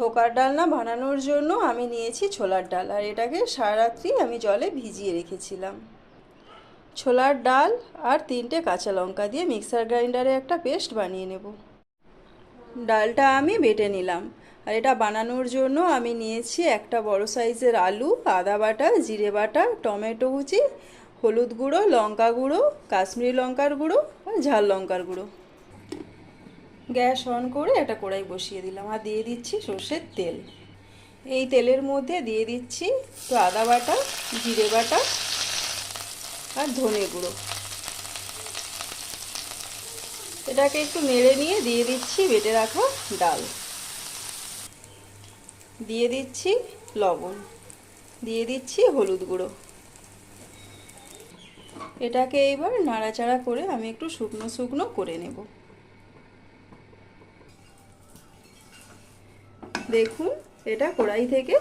ধোকার ডালনা বানানোর জন্য আমি নিয়েছি ছোলার ডাল, আর এটাকে সারারাত্রি আমি জলে ভিজিয়ে রেখেছিলাম। ছোলার ডাল আর তিনটে কাঁচা লঙ্কা দিয়ে মিক্সার গ্রাইন্ডারে একটা পেস্ট বানিয়ে নেব। ডালটা আমি বেটে নিলাম, আর এটা বানানোর জন্য আমি নিয়েছি একটা বড় সাইজের আলু, আদা বাটা, জিরে বাটা, টমেটো কুচি, হলুদ গুঁড়ো, লঙ্কা গুঁড়ো, কাশ্মীরি লঙ্কার গুঁড়ো আর ঝাল লঙ্কার গুঁড়ো। গ্যাস অন করে একটা কড়াই বসিয়ে দিলাম আর দিয়ে দিচ্ছি সর্ষের তেল। এই তেলের মধ্যে দিয়ে দিচ্ছি একটু আদা বাটা, জিরে বাটা আর ধনে গুঁড়ো। এটাকে একটু নেড়ে নিয়ে দিয়ে দিচ্ছি বেটে রাখা ডাল। দিয়ে দিচ্ছি লবণ, দিয়ে দিচ্ছি হলুদ গুঁড়ো। এটাকে এইবার নাড়াচাড়া করে আমি একটু শুকনো শুকনো করে নেব। দেখুন, এটা কড়াই থেকে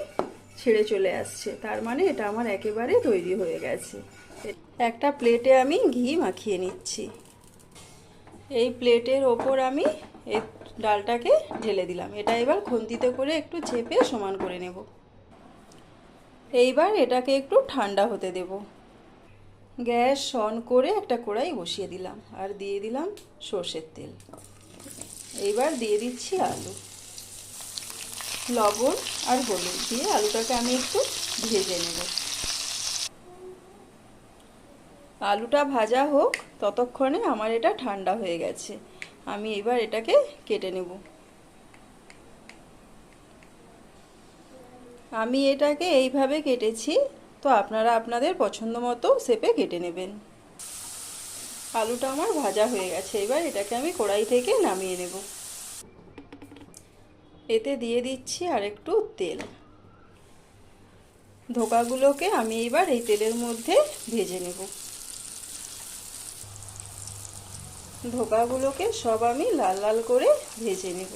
ছেড়ে চলে আসছে। তার মানে এটা আমার একেবারে তৈরি হয়ে গেছে। একটা প্লেটে আমি ঘি মাখিয়ে নিচ্ছি। এই প্লেটের ওপর আমি এই ডালটাকে ঢেলে দিলাম। এটা এবার খুন্তিতে করে একটু চেপে সমান করে নেব। এইবার এটাকে একটু ঠান্ডা হতে দেব। গ্যাস অন করে একটা কড়াই বসিয়ে দিলাম। আর দিয়ে দিলাম সর্ষের তেল। এইবার দিয়ে দিচ্ছি আলু। লবণ আর হলুদ দিয়ে আলুটাকে আমি একটু ভেজে নেব। আলুটা ভাজা হোক, ততক্ষণে আমার এটা ঠান্ডা হয়ে গেছে। আমি এবার এটাকে কেটে নেব। আমি এটাকে এইভাবে কেটেছি, তো আপনারা আপনাদের পছন্দ মতো শেপে কেটে নেবেন। আলুটা আমার ভাজা হয়ে গেছে, এবার এটাকে আমি কড়াই থেকে নামিয়ে নেব। এতে দিয়ে দিচ্ছি আর একটু তেল। ধোকাগুলোকে আমি এবার এই তেলের মধ্যে ভেজে নেব। ধোকাগুলোকে সব আমি লাল লাল করে ভেজে নেব।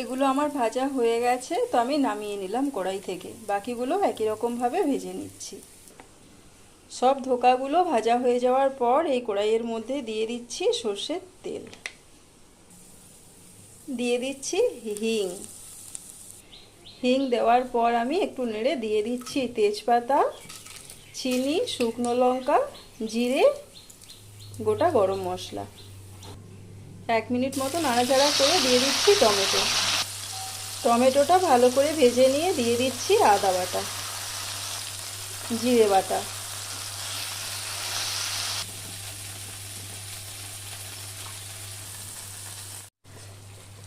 এগুলো আমার ভাজা হয়ে গেছে, তো আমি নামিয়ে নিলাম কড়াই থেকে। বাকিগুলো একই রকমভাবে ভেজে নিচ্ছি। সব ধোকাগুলো ভাজা হয়ে যাওয়ার পর এই কড়াইয়ের মধ্যে দিয়ে দিচ্ছি সর্ষের তেল। দিয়ে দিচ্ছি হিং। হিং দেওয়ার পর আমি একটু নেড়ে দিয়ে দিচ্ছি তেজপাতা, চিনি, শুকনো লঙ্কা, জিরে, গোটা গরম মশলা। এক মিনিট মতো নাড়াচাড়া করে দিয়ে দিচ্ছি টমেটো। টমেটোটা ভালো করে ভেজে নিয়ে দিয়ে দিচ্ছি আদা বাটা, জিরে বাটা।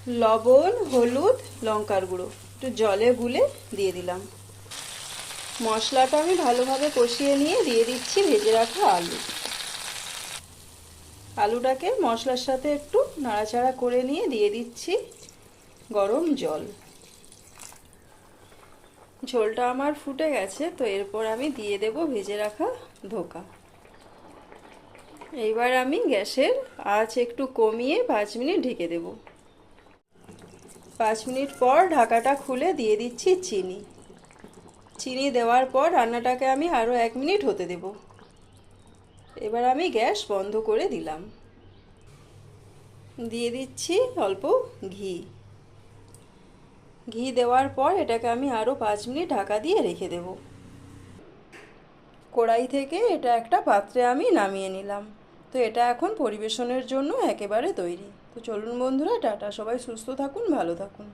লবণ, হলুদ, লঙ্কার গুঁড়ো। একটু জলে গুলে দিয়ে দিলাম। মশলাটা আমি ভালোভাবে কষিয়ে নিয়ে দিয়ে দিচ্ছি ভেজে রাখা আলু। আলুটাকে মশলার সাথে একটু নাড়াচাড়া করে নিয়ে দিয়ে দিচ্ছি গরম জল। ঝোলটা আমার ফুটে গেছে, তো এরপর আমি দিয়ে দেব ভেজে রাখা ধোকা। এইবার আমি গ্যাসের আঁচ একটু কমিয়ে পাঁচ মিনিট ঢেকে দেব। পাঁচ মিনিট পর ঢাকাটা খুলে দিয়ে দিচ্ছি চিনি। চিনি দেওয়ার পর রান্নাটাকে আমি আরও এক মিনিট হতে দেব। এবার আমি গ্যাস বন্ধ করে দিলাম। দিয়ে দিচ্ছি অল্প ঘি। ঘি দেওয়ার পর এটাকে আমি আরও পাঁচ মিনিট ঢাকা দিয়ে রেখে দেব। কড়াই থেকে এটা একটা পাত্রে আমি নামিয়ে নিলাম। তো এটা এখন পরিবেশনের জন্য একেবারে তৈরি। তো চলুন বন্ধুরা টাটা। সবাই সুস্থ থাকুন ভালো থাকুন।